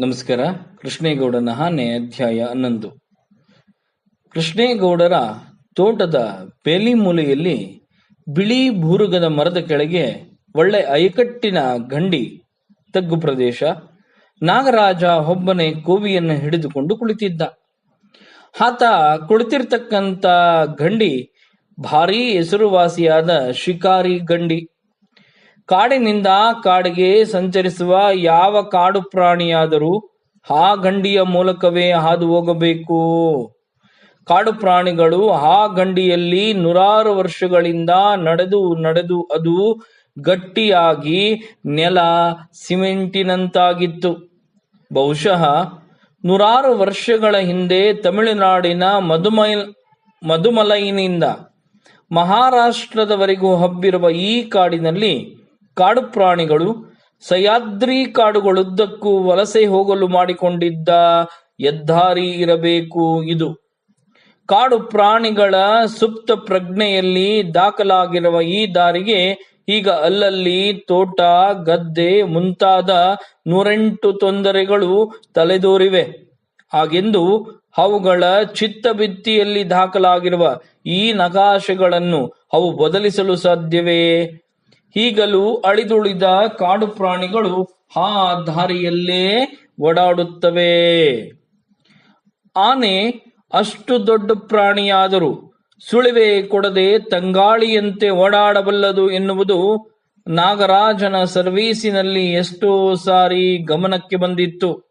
ನಮಸ್ಕಾರ. ಕೃಷ್ಣೇಗೌಡನ ಹಾನೆ ಅಧ್ಯಾಯ ಹನ್ನೊಂದು. ಕೃಷ್ಣೇಗೌಡರ ತೋಟದ ಬೇಲಿ ಮೂಲೆಯಲ್ಲಿ ಬಿಳಿ ಭೂರುಗದ ಮರದ ಕೆಳಗೆ ಒಳ್ಳೆ ಅಯಕಟ್ಟಿನ ಗಂಡಿ, ತಗ್ಗು ಪ್ರದೇಶ, ನಾಗರಾಜ ಒಬ್ಬನೇ ಕೋವಿಯನ್ನು ಹಿಡಿದುಕೊಂಡು ಕುಳಿತಿದ್ದ. ಆತ ಕುಳಿತಿರ್ತಕ್ಕಂಥ ಗಂಡಿ ಭಾರೀ ಹೆಸರುವಾಸಿಯಾದ ಶಿಕಾರಿ ಗಂಡಿ. ಕಾಡಿನಿಂದ ಕಾಡಿಗೆ ಸಂಚರಿಸುವ ಯಾವ ಕಾಡು ಪ್ರಾಣಿಯಾದರೂ ಆ ಗಂಡಿಯ ಮೂಲಕವೇ ಹಾದು ಹೋಗಬೇಕು. ಕಾಡು ಪ್ರಾಣಿಗಳು ಆ ಗಂಡಿಯಲ್ಲಿ ನೂರಾರು ವರ್ಷಗಳಿಂದ ನಡೆದು ನಡೆದು ಅದು ಗಟ್ಟಿಯಾಗಿ ನೆಲ ಸಿಮೆಂಟಿನಂತಾಗಿತ್ತು. ಬಹುಶಃ ನೂರಾರು ವರ್ಷಗಳ ಹಿಂದೆ ತಮಿಳುನಾಡಿನ ಮಧುಮೈ ಮಧುಮಲೈನಿಂದ ಮಹಾರಾಷ್ಟ್ರದವರೆಗೂ ಹಬ್ಬಿರುವ ಈ ಕಾಡಿನಲ್ಲಿ ಕಾಡು ಪ್ರಾಣಿಗಳು ಸಹ್ಯಾದ್ರಿ ಕಾಡುಗಳುದ್ದಕ್ಕೂ ವಲಸೆ ಹೋಗಲು ಮಾಡಿಕೊಂಡಿದ್ದ ಎದ್ದಾರಿ ಇರಬೇಕು ಇದು. ಕಾಡು ಪ್ರಾಣಿಗಳ ಸುಪ್ತ ಪ್ರಜ್ಞೆಯಲ್ಲಿ ದಾಖಲಾಗಿರುವ ಈ ದಾರಿಗೆ ಈಗ ಅಲ್ಲಲ್ಲಿ ತೋಟ, ಗದ್ದೆ ಮುಂತಾದ ನೂರೆಂಟು ತೊಂದರೆಗಳು ತಲೆದೋರಿವೆ. ಹಾಗೆಂದು ಅವುಗಳ ಚಿತ್ತಬಿತ್ತಿಯಲ್ಲಿ ದಾಖಲಾಗಿರುವ ಈ ನಕಾಶೆಗಳನ್ನು ಅವು ಬದಲಿಸಲು ಸಾಧ್ಯವೇ? ಈಗಲೂ ಅಳಿದುಳಿದ ಕಾಡು ಪ್ರಾಣಿಗಳು ಆ ದಾರಿಯಲ್ಲೇ ಓಡಾಡುತ್ತವೆ. ಆನೆ ಅಷ್ಟು ದೊಡ್ಡ ಪ್ರಾಣಿಯಾದರೂ ಸುಳಿವೆ ಕೊಡದೆ ತಂಗಾಳಿಯಂತೆ ಓಡಾಡಬಲ್ಲದು ಎನ್ನುವುದು ನಾಗರಾಜನ ಸರ್ವೀಸಿನಲ್ಲಿ ಎಷ್ಟೋ ಸಾರಿ ಗಮನಕ್ಕೆ ಬಂದಿತ್ತು.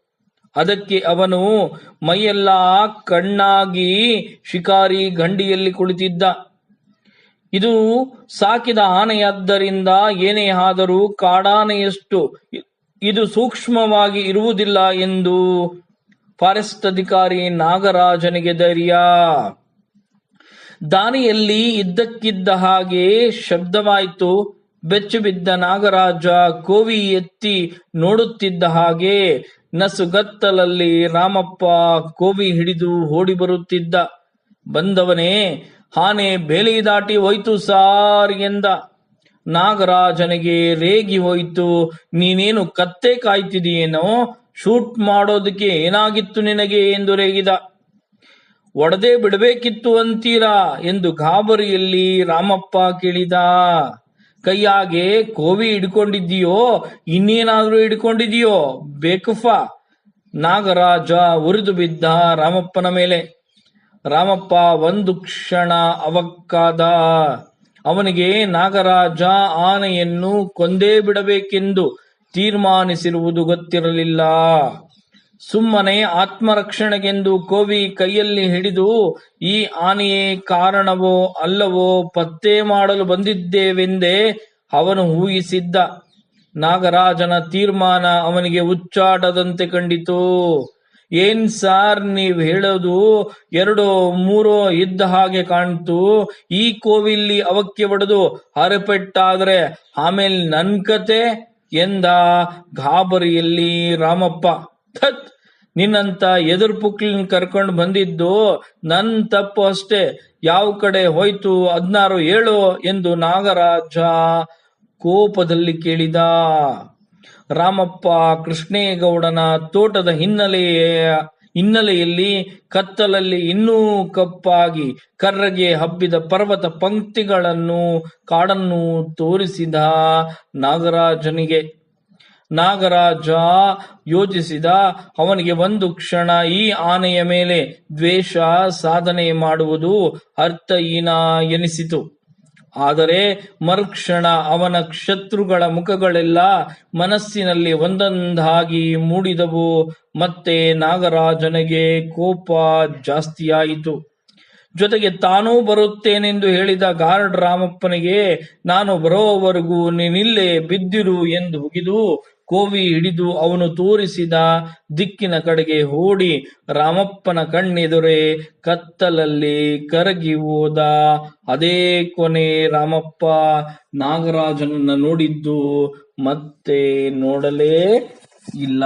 ಅದಕ್ಕೆ ಅವನು ಮೈಯೆಲ್ಲ ಕಣ್ಣಾಗಿ ಶಿಕಾರಿ ಗಂಡಿಯಲ್ಲಿ ಕುಳಿತಿದ್ದ. ಇದು ಸಾಕಿದ ಆನೆಯಾದ್ದರಿಂದ ಏನೇ ಆದರೂ ಕಾಡಾನೆಯಷ್ಟು ಇದು ಸೂಕ್ಷ್ಮವಾಗಿ ಇರುವುದಿಲ್ಲ ಎಂದು ಫಾರೆಸ್ಟ್ ಅಧಿಕಾರಿ ನಾಗರಾಜನಿಗೆ ಧೈರ್ಯ. ದಾರಿಯಲ್ಲಿ ಇದ್ದಕ್ಕಿದ್ದ ಹಾಗೆ ಶಬ್ದವಾಯಿತು. ಬೆಚ್ಚು ಬಿದ್ದ ನಾಗರಾಜ ಕೋವಿ ಎತ್ತಿ ನೋಡುತ್ತಿದ್ದ ಹಾಗೆ ನಸುಗತ್ತಲಲ್ಲಿ ರಾಮಪ್ಪ ಕೋವಿ ಹಿಡಿದು ಓಡಿ ಬರುತ್ತಿದ್ದ. ಬಂದವನೇ ಆನೆ ಬೇಲಿ ದಾಟಿ ಹೋಯ್ತು ಸಾರ್ ಎಂದ. ನಾಗರಾಜನಿಗೆ ರೇಗಿ ಹೋಯ್ತು, ನೀನೇನು ಕತ್ತೆ ಕಾಯ್ತಿದೀಯೇನೋ? ಶೂಟ್ ಮಾಡೋದಕ್ಕೆ ಏನಾಗಿತ್ತು ನಿನಗೆ ಎಂದು ರೇಗಿದ. ಒಡದೆ ಬಿಡಬೇಕಿತ್ತು ಅಂತೀರಾ ಎಂದು ಗಾಬರಿಯಲ್ಲಿ ರಾಮಪ್ಪ ಕೇಳಿದ. ಕೈಯಾಗೆ ಕೋವಿ ಹಿಡ್ಕೊಂಡಿದ್ದೀಯೋ? ಇನ್ನೇನಾದ್ರೂ ಹಿಡ್ಕೊಂಡಿದೀಯೋ ಬೇಕುಫ. ನಾಗರಾಜ ಉರಿದು ಬಿದ್ದ ರಾಮಪ್ಪನ ಮೇಲೆ. ರಾಮಪ್ಪ ಒಂದು ಕ್ಷಣ ಅವಕ್ಕಾದ. ಅವನಿಗೆ ನಾಗರಾಜ ಆನೆಯನ್ನು ಕೊಂದೇ ಬಿಡಬೇಕೆಂದು ತೀರ್ಮಾನಿಸಿರುವುದು ಗೊತ್ತಿರಲಿಲ್ಲ. ಸುಮ್ಮನೆ ಆತ್ಮರಕ್ಷಣೆಗೆಂದು ಕೋವಿ ಕೈಯಲ್ಲಿ ಹಿಡಿದು ಈ ಆನೆಯೇ ಕಾರಣವೋ ಅಲ್ಲವೋ ಪತ್ತೆ ಮಾಡಲು ಬಂದಿದ್ದೇವೆಂದೇ ಅವನು ಊಹಿಸಿದ್ದ. ನಾಗರಾಜನ ತೀರ್ಮಾನ ಅವನಿಗೆ ಉಚ್ಚಾಟದಂತೆ ಕಂಡಿತು. ಏನ್ ಸಾರ್ ನೀವ್ ಹೇಳೋದು? ಎರಡು, ಮೂರು ಇದ್ದ ಹಾಗೆ ಕಾಣ್ತು. ಈ ಕೋವಿಲ್ಲಿ ಅವಕ್ಕೆ ಬಡದು ಹರಪೆಟ್ಟಾದ್ರೆ ಆಮೇಲೆ ನನ್ ಕತೆ ಎಂದ ಗಾಬರಿಯಲ್ಲಿ ರಾಮಪ್ಪ. ಥತ್! ನಿನ್ನಂತ ಎದುರು ಪುಕ್ಲಿನ್ ಕರ್ಕೊಂಡು ಬಂದಿದ್ದು ನನ್ ತಪ್ಪು ಅಷ್ಟೇ. ಯಾವ ಕಡೆ ಹೋಯ್ತು ಹದ್ನಾರು ಏಳು ಎಂದು ನಾಗರಾಜ ಕೋಪದಲ್ಲಿ ಕೇಳಿದ. ರಾಮಪ್ಪ ಕೃಷ್ಣೇಗೌಡನ ತೋಟದ ಹಿನ್ನೆಲೆಯ ಹಿನ್ನೆಲೆಯಲ್ಲಿ ಕತ್ತಲಲ್ಲಿ ಇನ್ನೂ ಕಪ್ಪಾಗಿ ಕರ್ರಗೆ ಹಬ್ಬಿದ ಪರ್ವತ ಪಂಕ್ತಿಗಳನ್ನು ಕಾಡನ್ನು ತೋರಿಸಿದ ನಾಗರಾಜನಿಗೆ. ನಾಗರಾಜ ಯೋಚಿಸಿದ, ಅವನಿಗೆ ಒಂದು ಕ್ಷಣ ಈ ಆನೆಯ ಮೇಲೆ ದ್ವೇಷ ಸಾಧನೆ ಮಾಡುವುದು ಅರ್ಥಹೀನ ಎನಿಸಿತು. ಆದರೆ ಮರುಕ್ಷಣ ಅವನ ಶತ್ರುಗಳ ಮುಖಗಳೆಲ್ಲ ಮನಸ್ಸಿನಲ್ಲಿ ಒಂದೊಂದಾಗಿ ಮೂಡಿದವು. ಮತ್ತೆ ನಾಗರಾಜನಿಗೆ ಕೋಪ ಜಾಸ್ತಿಯಾಯಿತು. ಜೊತೆಗೆ ತಾನೂ ಬರುತ್ತೇನೆಂದು ಹೇಳಿದ ಗಾರ್ಡ್ ರಾಮಪ್ಪನಿಗೆ, ನಾನು ಬರೋವರೆಗೂ ನೀನಿಲ್ಲೇ ಬಿದ್ದಿರು ಎಂದು ಮುಗಿದು ಕೋವಿ ಹಿಡಿದು ಅವನು ತೋರಿಸಿದ ದಿಕ್ಕಿನ ಕಡೆಗೆ ಓಡಿ ರಾಮಪ್ಪನ ಕಣ್ಣೆದುರೆ ಕತ್ತಲಲ್ಲಿ ಕರಗಿ ಹೋದ. ಅದೇ ಕೊನೆ ರಾಮಪ್ಪ ನಾಗರಾಜನನ್ನ ನೋಡಿದ್ದು ಮತ್ತೆ ನೋಡಲೇ ಇಲ್ಲ.